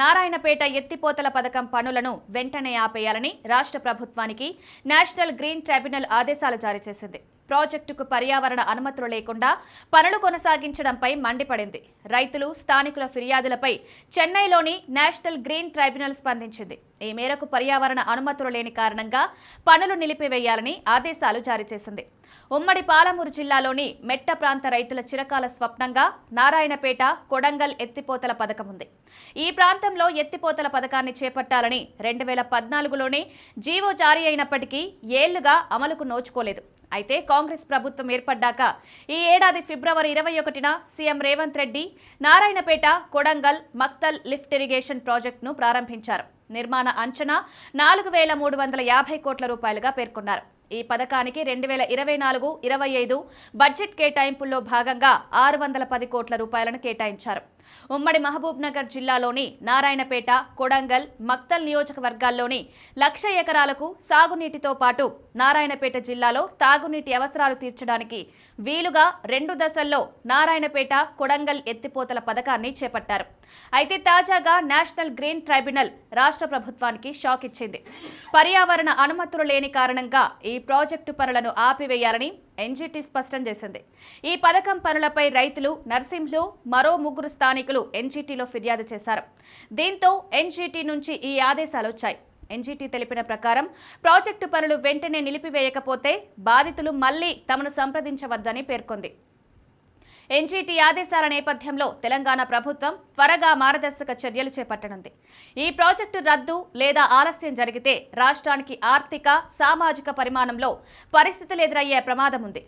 నారాయణపేట ఎత్తిపోతల పథకం పనులను వెంటనే ఆపేయాలని రాష్ట్ర ప్రభుత్వానికి నేషనల్ గ్రీన్ ట్రైబ్యునల్ ఆదేశాలు జారీ చేసింది. ప్రాజెక్టుకు పర్యావరణ అనుమతులు లేకుండా పనులు కొనసాగించడంపై మండిపడింది. రైతులు స్థానికుల ఫిర్యాదులపై చెన్నైలోని నేషనల్ గ్రీన్ ట్రైబ్యునల్ స్పందించింది. ఈ మేరకు పర్యావరణ అనుమతులు లేని కారణంగా పనులు నిలిపివేయాలని ఆదేశాలు జారీ చేసింది. ఉమ్మడి పాలమూరు జిల్లాలోని మెట్ట ప్రాంత రైతుల చిరకాల స్వప్నంగా నారాయణపేట కొడంగల్ ఎత్తిపోతల పథకం ఉంది. ఈ ప్రాంతంలో ఎత్తిపోతల పథకాన్ని చేపట్టాలని రెండు వేల పద్నాలుగులోనే జీవో జారీ అయినప్పటికీ ఏళ్ళుగా అమలుకు నోచుకోలేదు. అయితే కాంగ్రెస్ ప్రభుత్వం ఏర్పడ్డాక ఈ ఏడాది ఫిబ్రవరి ఇరవై ఒకటిన CM Revanth Reddy Narayanpet Kodangal Makthal lift irrigation ప్రాజెక్టును ప్రారంభించారు. నిర్మాణ అంచనా నాలుగు వేల మూడు వందల యాభై కోట్ల రూపాయలుగా పేర్కొన్నారు. ఈ పథకానికి రెండు వేల ఇరవై నాలుగు ఇరవై ఐదు బడ్జెట్ కేటాయింపుల్లో భాగంగా ఆరు వందల పది కోట్ల రూపాయలను కేటాయించారు. ఉమ్మడి మహబూబ్ నగర్ జిల్లాలోని నారాయణపేట కొడంగల్ మక్తల్ నియోజకవర్గాల్లోని లక్ష ఎకరాలకు సాగునీటితో పాటు నారాయణపేట జిల్లాలో తాగునీటి అవసరాలు తీర్చడానికి వీలుగా రెండు దశల్లో నారాయణపేట కొడంగల్ ఎత్తిపోతల పథకాన్ని చేపట్టారు. అయితే తాజాగా నేషనల్ గ్రీన్ ట్రైబ్యునల్ రాష్ట్ర ప్రభుత్వానికి షాక్ ఇచ్చింది. పర్యావరణ అనుమతులు లేని కారణంగా ఈ ప్రాజెక్టు పనులను ఆపివేయాలని ఎన్జీటీ స్పష్టం చేసింది. ఈ పథకం పనులపై రైతులు నర్సింహ్లు మరో ముగ్గురు స్థానికులు ఎన్జీటీలో ఫిర్యాదు చేశారు. దీంతో ఎన్జీటీ నుంచి ఈ ఆదేశాలు వచ్చాయి. ఎన్జీటీ తెలిపిన ప్రకారం ప్రాజెక్టు పనులు వెంటనే నిలిపివేయకపోతే బాధితులు మళ్ళీ తమను సంప్రదించవద్దని పేర్కొంది. ఎన్జీటీ ఆదేశాల నేపథ్యంలో తెలంగాణ ప్రభుత్వం త్వరగా మార్గదర్శక చర్యలు చేపట్టనుంది. ఈ ప్రాజెక్టు రద్దు లేదా ఆలస్యం జరిగితే రాష్ట్రానికి ఆర్థిక సామాజిక పరిమాణంలో పరిస్థితులు ఎదురయ్యే ప్రమాదం ఉంది